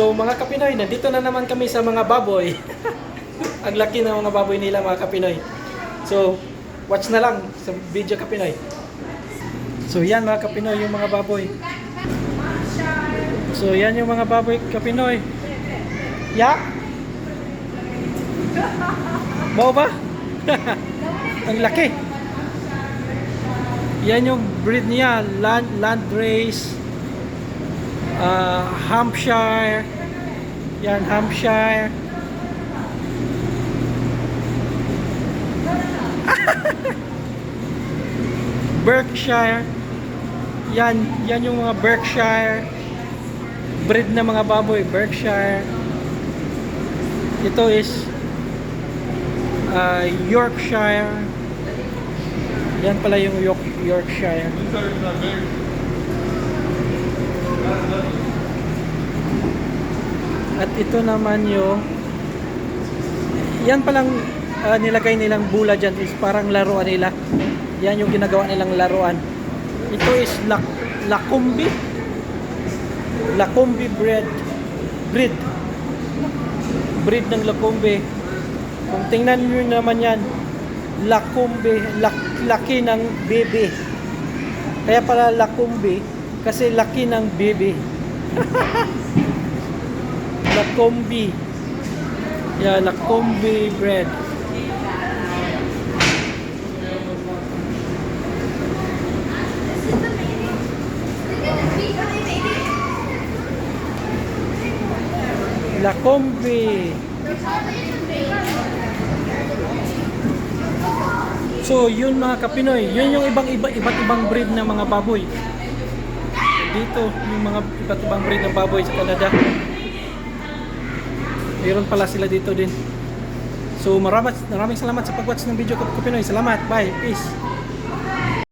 So mga kapinoy, nandito na naman kami sa mga baboy. Ang laki ng mga baboy nila mga kapinoy. So, watch na lang sa video kapinoy. So yan mga kapinoy, yung mga baboy. So yan yung mga baboy kapinoy. Ya? Mau ba? Ang laki. Yan yung breed niya, land, land race, uh, Hampshire, yan Hampshire. Berkshire. Yan, yan yung mga Berkshire. Breed na mga baboy, Berkshire. Ito is uh, Yorkshire. Yan pala yung York, Yorkshire. At ito naman yung yan palang ah, nilagay nilang bula dyan is parang laruan nila. Yan yung ginagawa nilang laruan. Ito is la, lakumbi. Lakumbi bread. Breed. Breed ng lakumbi. Kung tingnan nyo naman yan, lakumbi, lak, laki ng bebe. Kaya pala lakumbi, kasi laki ng bebe. lakumbi. Yeah, lakumbi bread. Lakumbi. So, yun mga kapinoy, yun yung ibang iba, iba't ibang breed ng mga baboy. Dito, yung mga iba't ibang breed ng baboy sa Canada. Meron pala sila dito din. So, maraming, maraming salamat sa pag-watch ng video ko, Kapinoy. Salamat. Bye. Peace.